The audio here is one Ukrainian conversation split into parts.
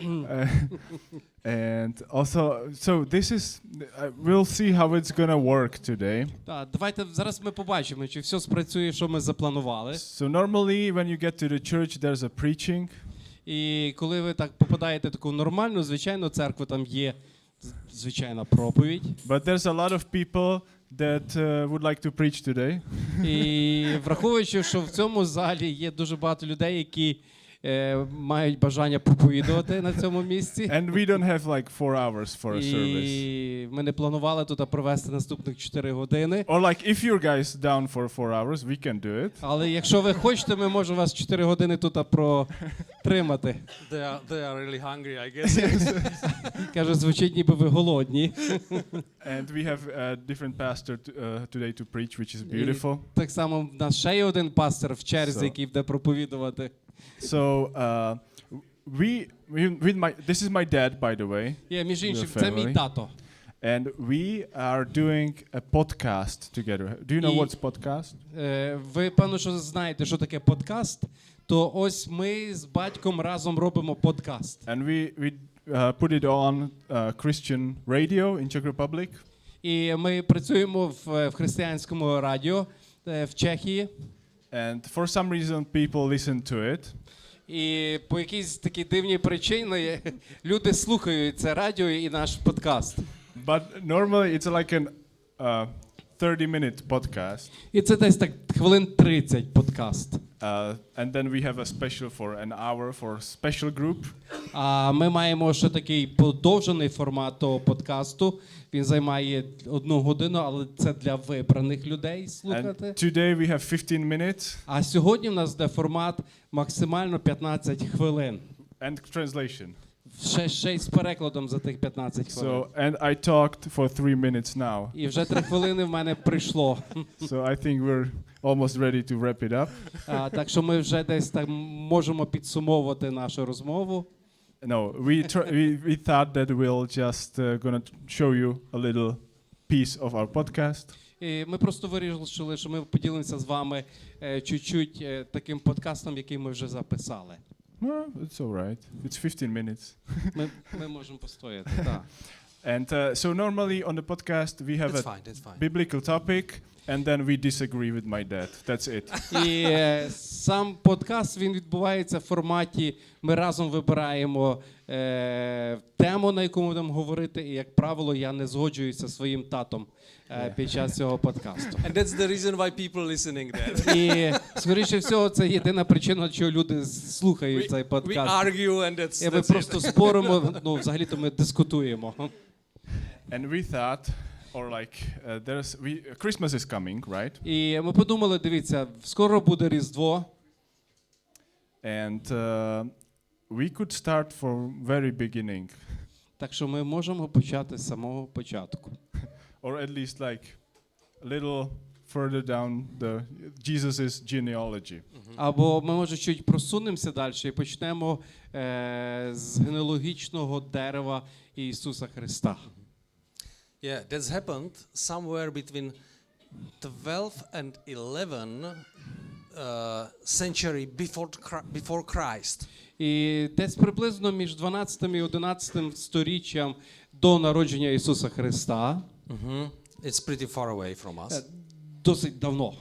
Uh, and also, so this is, uh, we'll see how it's gonna work today. Так, давайте зараз ми побачимо, чи все спрацює, що ми запланували. So normally when you get to the church, there's a preaching, І коли ви так попадаєте в таку нормальну, звичайну церкву, там є з- звичайна проповідь. but there's a lot of people that uh, would like to preach today. І враховуючи, що в цьому залі є дуже багато людей, які мають бажання проповідувати на цьому місці. And we don't have like four hours for a service. І ми не планували тут провести наступних 4 години. Or like if you guys down for four hours, we can do it. Але якщо ви хочете, ми можемо вас 4 години тут протримати. They are, they are really hungry, I guess. Каже, звучить, ніби ви голодні. And we have a different pastor to, uh, today to preach, which is beautiful. Так само в нас ще є один пастор в черзі, який буде проповідувати. So uh, we, we with my this is my dad, by the way, Є, між іншим, Your це мій family. тато. and we are doing a podcast together. Do you know І- what's podcast? Е, Ви, певно, що знаєте, що таке подкаст. То ось ми з батьком разом робимо подкаст. And we we uh, put it on uh, Christian radio in Czech Republic, І ми працюємо в, в християнському радіо е, в Чехії. And for some reason people listen to it. І по якійсь такій дивній причині люди слухають це радіо і наш подкаст. But normally it's like an uh, 30-minute podcast, І це десь так хвилин 30 подкаст. Uh, and then we have a special for an hour for special group. А ми маємо ще такий подовжений формат того подкасту. Він займає одну годину, але це для вибраних людей And слухати. today we have 15 minutes А сьогодні в нас де формат максимально 15 хвилин. and translation. Ще, ще й з перекладом за тих 15 хвилин. So and I talked for three minutes now. І вже три хвилини в мене прийшло. So I think we're almost ready to wrap it up. А, так що ми вже десь так можемо підсумовувати нашу розмову. No, we tr- we, we thought that we'll just uh, gonna show you a little piece of our podcast. І ми просто вирішили, що ми поділимося з вами е, чуть-чуть е, таким подкастом, який ми вже записали. No, it's all right. It's 15 minutes. Ми, ми можемо постояти. Так. And uh, so normally on the podcast we have That's a fine, that's fine. biblical topic, And then we disagree with my dad. That's it. І е, сам подкаст він відбувається в форматі. Ми разом вибираємо е, тему, на яку ми будемо говорити. І, як правило, я не згоджуюся зі своїм татом е, під час цього подкасту. And that's the reason why people listening that. І скоріше всього, це єдина причина, чого люди слухають цей We подкаст. argue and that's, І ми that's просто споримо. Ну, взагалі-то ми дискутуємо. And we thought, or like, uh, there's we Christmas is coming, right? І ми подумали: дивіться, скоро буде Різдво. And uh, we could start from very beginning, Так що ми можемо почати з самого початку. or at least like a little further down the Jesus's genealogy. Або ми, може, чуть просунемося далі і почнемо е, з генеалогічного дерева Ісуса Христа. Yeah, that's happened somewhere between 12 and 11 uh, century before, Chri- before Christ. І десь приблизно між 12 і 11 сторіччям до народження Ісуса Христа, Mhm. It's pretty far away from us. е, досить давно.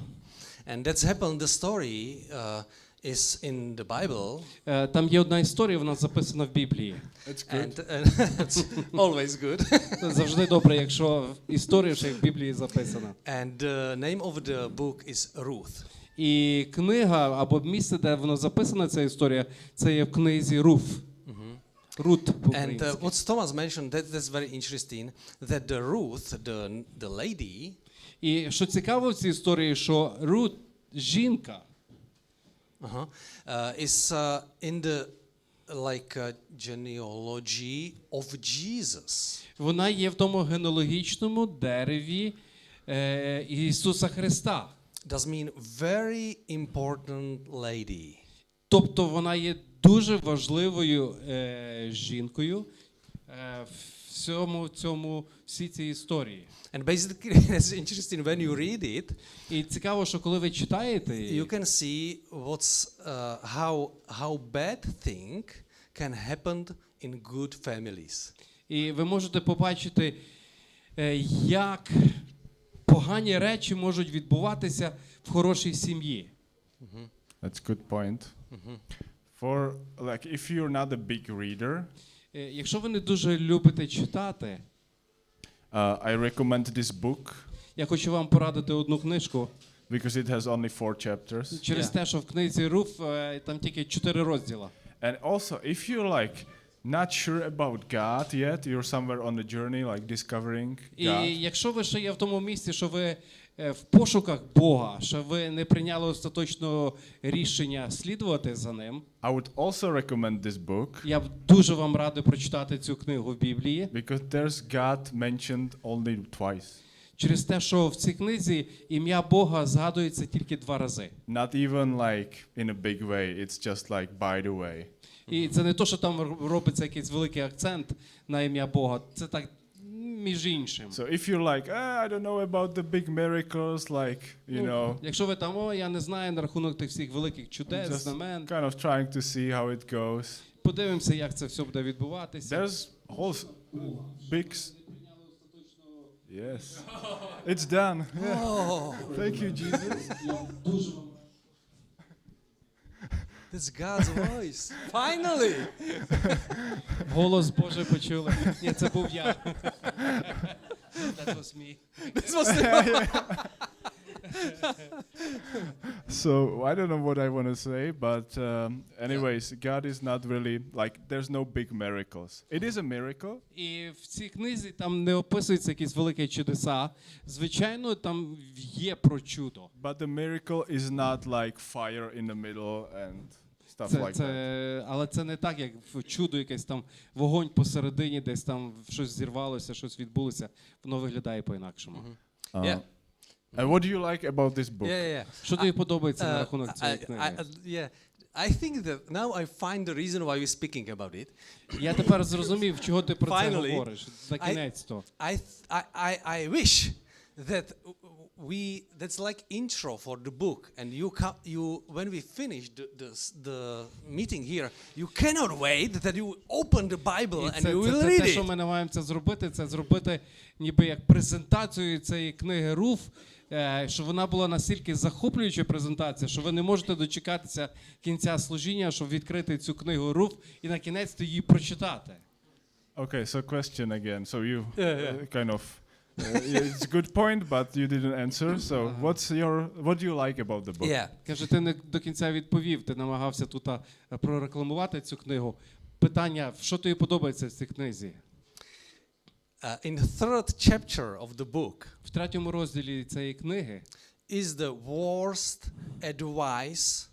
And that's happened, the story uh, is in the Bible. Е, Там є одна історія, вона записана в Біблії. That's good. And, and it's always good. Це завжди добре, якщо історія ще в Біблії записана. And the name of the book is Ruth. І книга або місце, де воно записана, ця історія, це є в книзі Руф. Рут And uh, по-українськи. what Thomas mentioned, that, that's very interesting, that the Ruth, the, the lady, І що цікаво в цій історії, що Рут, жінка, uh-huh, uh, is uh, in the like uh, genealogy of Jesus. вона є в тому генеалогічному дереві е, Ісуса Христа. Does mean very important lady. Тобто вона є дуже важливою е, жінкою е, в всьому цьому всій цій історії. And basically, it's interesting when you read it, І цікаво, що коли ви читаєте, you can see what's uh, how how bad thing can happen in good families. І ви можете побачити, е, як погані речі можуть відбуватися в хорошій сім'ї. That's good point. For like, if you're not a big reader, Е, Якщо ви не дуже любите читати, uh, I recommend this book я хочу вам порадити одну книжку because it has only four chapters. через Yeah. те, що в книзі Руф е, там тільки чотири розділа. And also, if you're like not sure about God yet, you're somewhere on the journey, like discovering І якщо ви ще є в тому місці, що ви е, в пошуках Бога, що ви не прийняли остаточного рішення слідувати за ним, I would also recommend this book я б дуже вам радий прочитати цю книгу в Біблії. because there's God mentioned only twice. Через те, що в цій книзі ім'я Бога згадується тільки два рази. Not even like in a big way. It's just like by the way. І це не то, що там робиться якийсь великий акцент на ім'я Бога. Це так між іншим. So if you're like, ah, I don't know about the big miracles, like you Ну, know, Якщо ви там, о, я не знаю на рахунок тих всіх великих чудес, just знамен, kind of trying to see how it goes. подивимося, як це все буде відбуватися. There's whole s- big. s- Yes, it's done. Yeah. Oh, Thank you, Jesus. that's God's voice. Finally. Голос Божий почули. Ні, це був я. That was me. This was the So I don't know what I want to say, but um, anyways, God is not really like there's no big miracles. It is a miracle, І в цій книзі там не описуються якісь великі чудеса. Звичайно, там є про чудо. but the miracle is not like fire in the middle and stuff Це, like that. але це не так, як в чудо, якесь там вогонь посередині, десь там щось зірвалося, щось відбулося. Воно виглядає по-інакшому. Uh, Yeah. And what do you like about this book? Yeah, yeah. Що тобі подобається на Uh, рахунок цієї книги? I- yeah. I think that now I find the reason why we're speaking about it. Я тепер зрозумів, чого ти про це говориш. На кінець то. I, I, I, I wish that we that's like intro for the book and you come you when we finish the, the the meeting here you cannot wait that you open the bible І and це, you це, will це read те, що it ми намагаємося зробити, це зробити ніби як презентацію цієї книги Руф, е, щоб вона була настільки захоплююча презентація, що ви не можете дочекатися кінця служіння, щоб відкрити цю книгу Руф і на кінець її прочитати. Okay, so question again. So you Yeah, yeah. uh, kind of it's a good point, but you didn't answer. So what's your what do you like about the book? yeah Каже, ти не до кінця відповів, ти намагався тут а, прорекламувати цю книгу. Питання, що тобі подобається в цій книзі? uh, in the third chapter of the book В третьому розділі цієї книги is the worst advice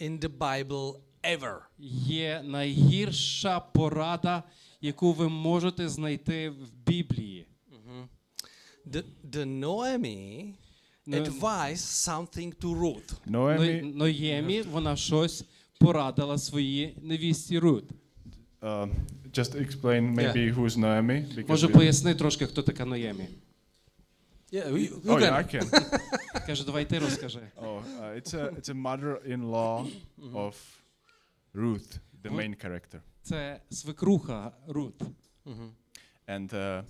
in the bible ever є найгірша порада, яку ви можете знайти в Біблії. the, the noemi No- advised something to ruth Noemi, Но- Ноємі, вона щось порадила своїй невісті Рут. uh, just explain maybe who's Noemi. Because Може, we- поясни трошки, хто така Ноємі. yeah you, you oh can yeah, I can. Каже, давай ти розкажи. oh, uh, it's a it's a mother-in-law of Ruth, the main character, Це свекруха Рут. and uh,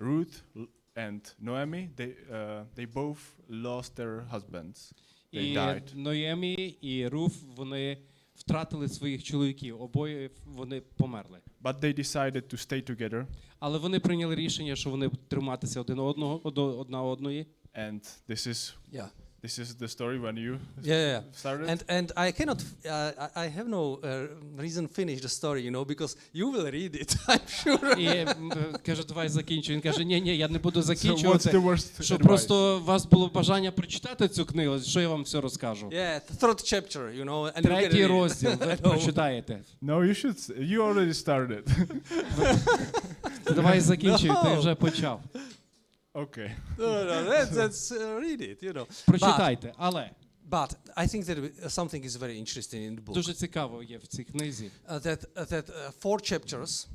Ruth l- and Noemi they uh, they both lost their husbands. They І died. Ноємі і Руф вони втратили своїх чоловіків. Обоє вони померли. But they decided to stay together, Але вони прийняли рішення, що вони будуть триматися один одного одо- одна одної. and this is yeah this is the story when you yeah yeah started. and and I cannot f- uh, I- have no uh, reason finish the story you know because you will read it I'm sure І м, е, каже, давай закінчуй. Він каже, ні, ні, я не буду so what's закінчувати. the worst Щоб advice? просто у вас було бажання прочитати цю книгу, що я вам все розкажу. yeah the third chapter you know and you can Третій read it. розділ ви прочитаєте. No, you should. s- You already started. Давай закінчуй, ти вже почав. okay. no no let's, let's uh, read it you know Прочитайте, але but I think that uh, something is very interesting in the book дуже цікаво є в цій книзі. uh, that uh, that uh, four chapters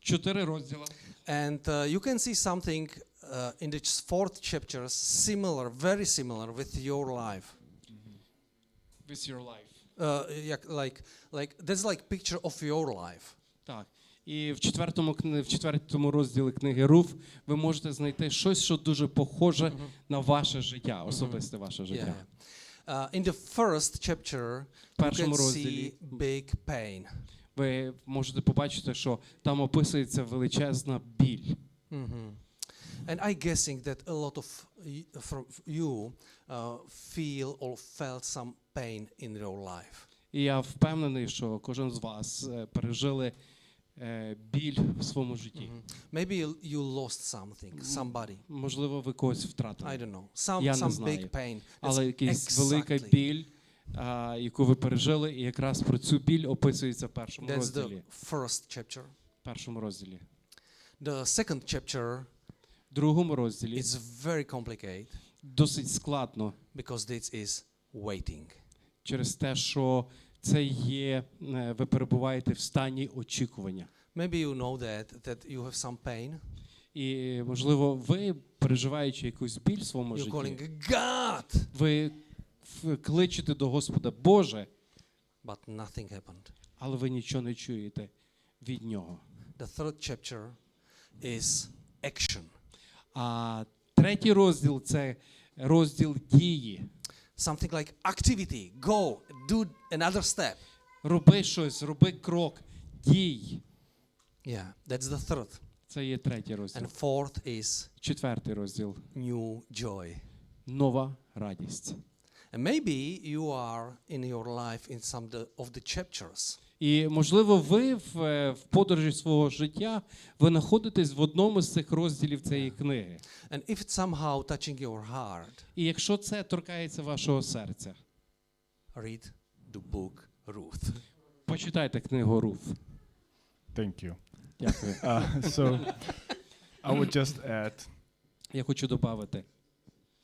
Чотири розділи. and uh, you can see something uh, in the ch- fourth chapter similar very similar with your life With your life. uh, як- like like that's like picture of your life Так. І в четвертому в четвертому розділі книги Руф ви можете знайти щось, що дуже похоже на ваше життя, особисте ваше Yeah. життя. Uh, in the first chapter, першому can see розділі. big pain. Ви можете побачити, що там описується величезна біль. Mhm. And I guessing that a lot of you uh, feel or felt some pain in your life. І я впевнений, що кожен з вас е, пережили біль в своєму житті. Maybe you, lost something, somebody. Можливо, ви когось I don't know. Some Я не some знаю. big pain. але That's якась велика exactly- біль, а, яку ви пережили, і якраз про цю біль описується в першому That's the розділі. first chapter. Першому розділі. The second chapter В другому розділі is very complicated досить складно because this is waiting. через те, що це є, е, ви перебуваєте в стані очікування. Maybe you know that that you have some pain. І, можливо, ви, переживаючи якусь біль в своєму You're житті, calling God, ви кличете до Господа Боже, but nothing happened. але ви нічого не чуєте від нього. The third chapter is action. А третій розділ це розділ дії. Something like activity. Go, do another step. Роби щось, роби крок, дій. Yeah, that's the third. Це є третій розділ. And fourth is Четвертий розділ new joy. нова радість. And maybe you are in your life in some the, of the chapters. І можливо, ви в, е, в подорожі свого життя ви знаходитесь в одному з цих розділів цієї книги. And if it's somehow touching your heart, І якщо це торкається вашого серця, read the book Ruth. почитайте книгу Руф. Thank you. Дякую. Uh, so I would just add, Я хочу додати.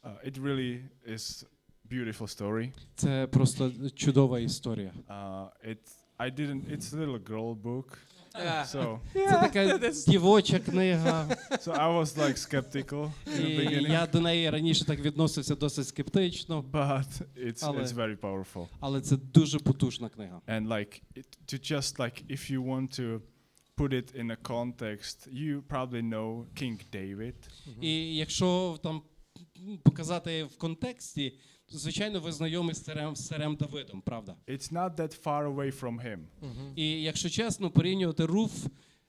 uh, it really is beautiful story. Це просто чудова історія. Uh, it I didn't. It's a little girl book, Yeah. so Це така дівоча книга, so I was like skeptical in і the beginning, я до неї раніше так відносився досить скептично, but it's Але- it's very powerful. але це дуже потужна книга. And like it, to just like if you want to put it in a context, you probably know King David. І якщо там показати в контексті, звичайно ви знайомі з царем, з царем Давидом, правда? It's not that far away from him. І якщо чесно, порівнювати Руф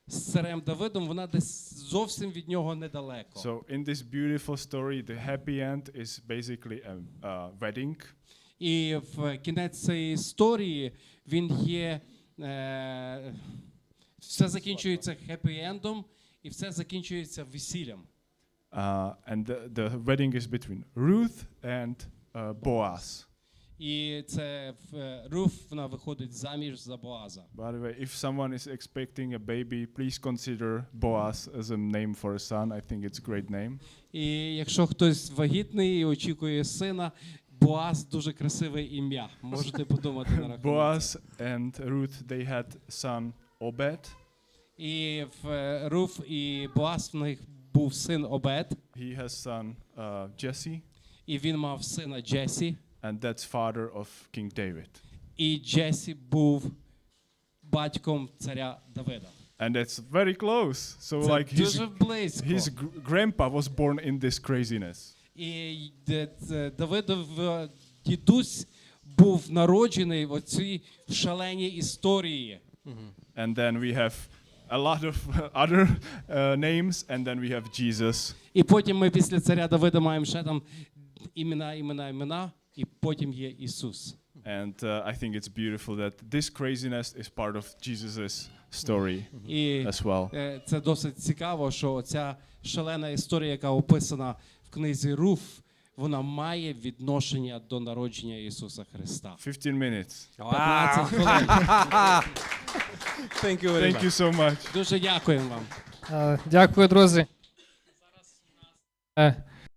з царем Давидом, вона десь зовсім від нього недалеко. So in this beautiful story, the happy end is basically a, a wedding. І в кінець цієї історії він є. Е, все закінчується хеппі-ендом, і все закінчується весіллям. Uh, and the, the wedding is between Ruth and Boaz. І це в е, Руф вона виходить заміж за Боаза. By the way, if someone is expecting a baby, please consider Boaz as a name for a son. I think it's a great name. І якщо хтось вагітний і очікує сина, Боаз дуже красиве ім'я. Можете подумати на рахунок. Boaz and Ruth, they had son Obed. І в е, Руф і Боаз в них був син Обед, He has son uh, Jesse, і він мав сина Джесі. and that's father of King David. І Джесі був батьком царя Давида. And that's very close. So Це like his дуже близько. his gr- grandpa was born in this craziness. І де- це Давидов е, дідусь був народжений в оцій шаленій історії. And then we have a lot of other uh, names, and then we have Jesus. І потім ми після царя Давида маємо ще там імена, імена, імена, і потім є Ісус. And uh, I think it's beautiful that this craziness is part of Jesus' story І as well. е, це досить цікаво, що ця шалена історія, яка описана в книзі Руф, вона має відношення до народження Ісуса Христа. 15 minutes. 15 хвилин. Thank you very Thank much. you so much. Дуже дякуємо вам. Е, Дякую, друзі. Е,